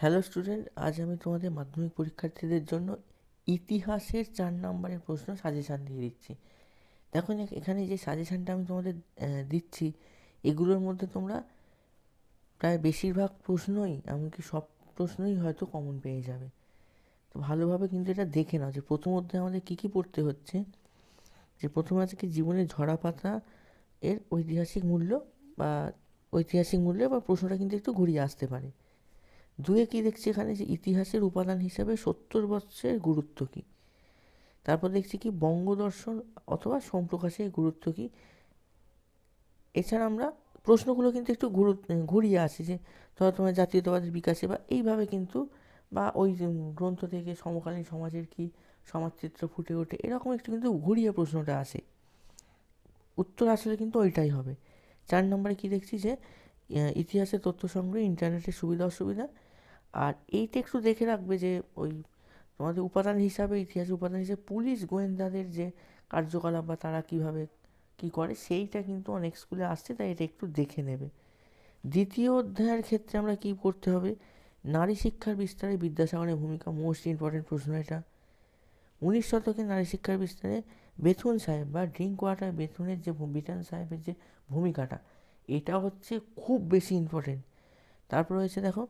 Hello student আজ আমি তোমাদের মাধ্যমিক পরীক্ষার্থীদের জন্য ইতিহাসের চার নম্বরের প্রশ্ন সাজেশান দিয়ে দিচ্ছি। দেখো এখানে যে সাজেশানটা আমি তোমাদের দিচ্ছি, এগুলোর মধ্যে তোমরা প্রায় বেশিরভাগ প্রশ্নই, এমনকি সব প্রশ্নই হয়তো কমন পেয়ে যাবে। তো ভালোভাবে কিন্তু এটা দেখে নাও যে প্রথম অধ্যায়ে আমাদের কী কী পড়তে হচ্ছে। যে প্রথমে আছে কি জীবনের ঝরা পাতা এর ঐতিহাসিক মূল্য বা ঐতিহাসিক মূল্য বা প্রশ্নটা কিন্তু একটু ঘুরিয়ে আসতে পারে। দুয়ে কি দেখছি এখানে যে ইতিহাসের উপাদান হিসাবে সত্তর বৎসরের গুরুত্ব কী? তারপর দেখছি কি বঙ্গদর্শন অথবা সোমপ্রকাশের গুরুত্ব কী? এছাড়া আমরা প্রশ্নগুলো কিন্তু একটু ঘুরু ঘুরিয়ে আসি যে ধরো তোমার জাতীয়তাবাদের বিকাশে বা এইভাবে কিন্তু বা ওই গ্রন্থ থেকে সমকালীন সমাজের কি সমাজচিত্র ফুটে ওঠে এরকম একটু কিন্তু ঘুরিয়ে প্রশ্নটা আসে। উত্তর আসলে কিন্তু ওইটাই হবে। চার নম্বরে কি দেখছি যে ইতিহাসের তথ্য সংগ্রহে ইন্টারনেটের সুবিধা অসুবিধা আর এইটা একটু দেখে রাখবে যে ওই তোমাদের উপাদান হিসাবে ইতিহাস উপাদান হিসাবে পুলিশ গোয়েন্দাদের যে কার্যকলাপ বা তারা কীভাবে কি করে, সেইটা কিন্তু অনেক স্কুলে আসছে, তাই এটা একটু দেখে নেবে। দ্বিতীয় অধ্যায়ের ক্ষেত্রে আমরা কি করতে হবে? নারী শিক্ষার বিস্তারে বিদ্যাসাগরের ভূমিকা মোস্ট ইম্পর্টেন্ট প্রশ্ন এটা। উনিশ শতকে নারী শিক্ষার বিস্তারে বেথুন সাহেব বা ড্রিঙ্ক ওয়াটার বেথুনের যে বিটান সাহেবের যে ভূমিকাটা, এটা হচ্ছে খুব বেশি ইম্পর্টেন্ট তারপর রয়েছে দেখো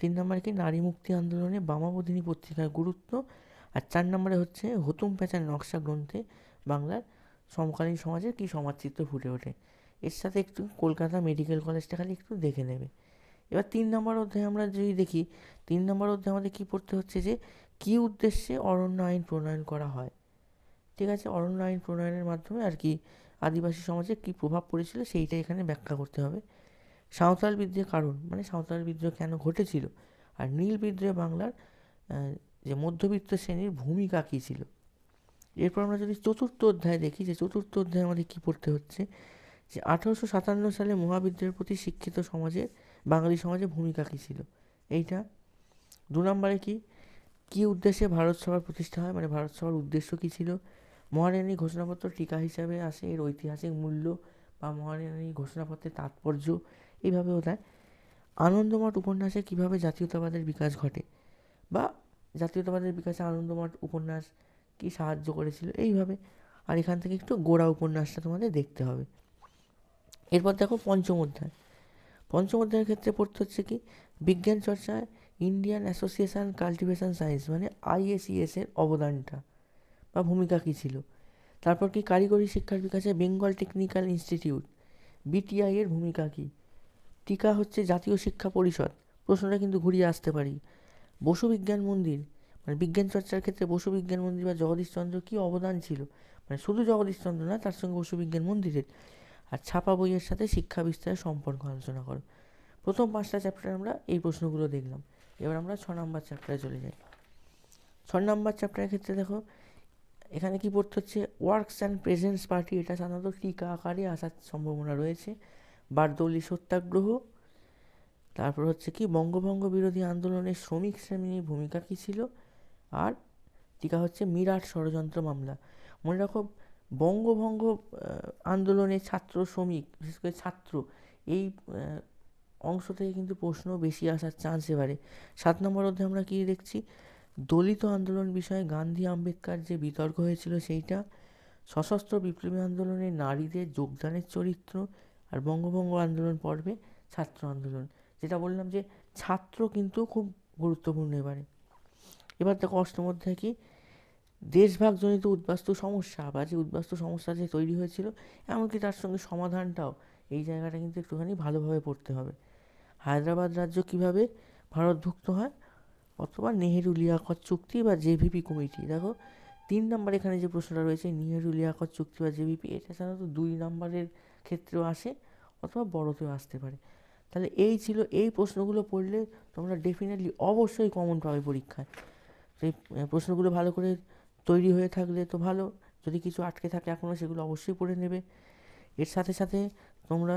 তিন নম্বরে কি নারী মুক্তি আন্দোলনে বামাবোধিনী পত্রিকার গুরুত্ব? আর চার নম্বরে হচ্ছে হুতুম প্যাঁচার নকশা গ্রন্থে বাংলার সমকালীন সমাজের কী সমাজচিত্র ফুটে ওঠে? এর সাথে একটু কলকাতা মেডিকেল কলেজটা খালি একটু দেখে নেবে। এবার তিন নম্বর অধ্যায়ে আমরা যদি দেখি, তিন নম্বর অধ্যায়ে আমাদের কী পড়তে হচ্ছে যে, কী উদ্দেশ্যে অরণ্য আইন প্রণয়ন করা হয়? ঠিক আছে, অরণ্য আইন প্রণয়নের মাধ্যমে আর কি আদিবাসী সমাজে কী প্রভাব পড়েছিল সেইটা এখানে ব্যাখ্যা করতে হবে। সাঁওতাল বিদ্রোহের কারণ মানে সাঁওতাল বিদ্রোহ কেন ঘটেছিল? আর নীল বিদ্রোহে বাংলার যে মধ্যবিত্ত শ্রেণির ভূমিকা কী ছিল? এরপর আমরা যদি চতুর্থ অধ্যায় দেখি, যে চতুর্থ অধ্যায় আমাদের কী পড়তে হচ্ছে? যে আঠারোশো সাতান্ন সালে মহাবিদ্রোহের প্রতি শিক্ষিত সমাজের বাঙালি সমাজের ভূমিকা কী ছিল? এইটা। দু নম্বরে কি? কী উদ্দেশ্যে ভারত সভার প্রতিষ্ঠা হয়? মানে ভারত সভার উদ্দেশ্য কী ছিল? মহারানী ঘোষণাপত্র টিকা হিসাবে আসে, এর ঐতিহাসিক মূল্য বা মহারানী ঘোষণাপত্রের তাৎপর্য এইভাবেও দেয়। আনন্দমঠ উপন্যাসে কীভাবে জাতীয়তাবাদের বিকাশ ঘটে বা জাতীয়তাবাদের বিকাশে আনন্দমঠ উপন্যাস কি সাহায্য করেছিল এইভাবে। আর এখান থেকে একটু গোড়া উপন্যাসটা তোমাদের দেখতে হবে। এরপর দেখো পঞ্চম অধ্যায়। পঞ্চম অধ্যায়ের ক্ষেত্রে পড়তে হচ্ছে কি? বিজ্ঞান চর্চায় ইন্ডিয়ান অ্যাসোসিয়েশন কাল্টিভেশন সায়েন্স মানে আইএসিএস এর অবদানটা বা ভূমিকা কী ছিল? তারপর কি কারিগরি শিক্ষার বিকাশে বেঙ্গল টেকনিক্যাল ইনস্টিটিউট, বিটিআই এর ভূমিকা কী? টিকা হচ্ছে জাতীয় শিক্ষা পরিষদ। প্রশ্নটা কিন্তু ঘুরিয়ে আসতে পারি। বসু বিজ্ঞান মন্দির মানে বিজ্ঞান চর্চার ক্ষেত্রে বসু বিজ্ঞান মন্দির বা জগদীশচন্দ্র কী অবদান ছিল? মানে শুধু জগদীশচন্দ্র না, তার সঙ্গে বসু বিজ্ঞান মন্দিরের আর ছাপা বইয়ের সাথে শিক্ষা বিস্তারের সম্পর্ক আলোচনা করো। প্রথম পাঁচটা চ্যাপ্টারে আমরা এই প্রশ্নগুলো দেখলাম। এবার আমরা ছ নম্বর চ্যাপ্টারে চলে যাই। ছ নম্বর চ্যাপ্টারের ক্ষেত্রে দেখো, এখানে কি পড়তে হচ্ছে? ওয়ার্কস অ্যান্ড প্রেজেন্স পার্টি এটা সাধারণত টিকা আকারে আসার সম্ভাবনা রয়েছে। বারদৌলি সত্যাগ্রহ। তারপর হচ্ছে কি, বঙ্গভঙ্গ বিরোধী আন্দোলনে শ্রমিক শ্রেণির ভূমিকা কী ছিল? আর টিকা হচ্ছে মিরাট ষড়যন্ত্র মামলা। মনে রাখো, বঙ্গভঙ্গ আন্দোলনে ছাত্র, শ্রমিক, বিশেষ করে ছাত্র, এই অংশ থেকে কিন্তু প্রশ্ন বেশি আসার চান্স এবারে। সাত নম্বর অধ্যায়ে আমরা কী দেখছি? দলিত আন্দোলন বিষয়ে গান্ধী আম্বেদকর যে বিতর্ক হয়েছিল সেইটা, সশস্ত্র বিপ্লবী আন্দোলনে নারীদের যোগদানের চরিত্র আর বঙ্গভঙ্গ আন্দোলন পর্বে ছাত্র আন্দোলন। যেটা বললাম যে ছাত্র কিন্তু খুব গুরুত্বপূর্ণ এবারে। এবার দেখো অষ্টম অধ্যায় কি? দেশভাগজনিত উদ্বাস্তু সমস্যা। বা যে উদ্বাস্তু সমস্যা যে তৈরি হয়েছিল, এমনকি তার সঙ্গে সমাধানটাও এই জায়গাটা কিন্তু একটুখানি ভালোভাবে পড়তে হবে। হায়দ্রাবাদ রাজ্য কীভাবে ভারতভুক্ত হয়? অথবা নেহেরু লিয়াকত চুক্তি বা জেভিপি কমিটি। দেখো তিন নম্বর এখানে যে প্রশ্নটা রয়েছে নেহেরু লিয়াকত চুক্তি বা জেভিপি এটা সাধারণত দুই নম্বরের ক্ষেত্রেও আসে অথবা বড়তেও আসতে পারে। তাহলে এই ছিল, এই প্রশ্নগুলো পড়লে তোমরা ডেফিনেটলি অবশ্যই কমন পাবে পরীক্ষায়। সেই প্রশ্নগুলো ভালো করে তৈরি হয়ে থাকলে তো ভালো, যদি কিছু আটকে থাকে এখনও সেগুলো অবশ্যই পড়ে নেবে। এর সাথে সাথে তোমরা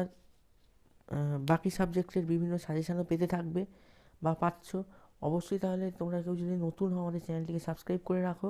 বাকি সাবজেক্টের বিভিন্ন সাজেশানও পেতে থাকবে বা পাচ্ছ। অবশ্যই তাহলে তোমরা কেউ যদি নতুন হও আমাদের চ্যানেলটিকে সাবস্ক্রাইব করে রাখো।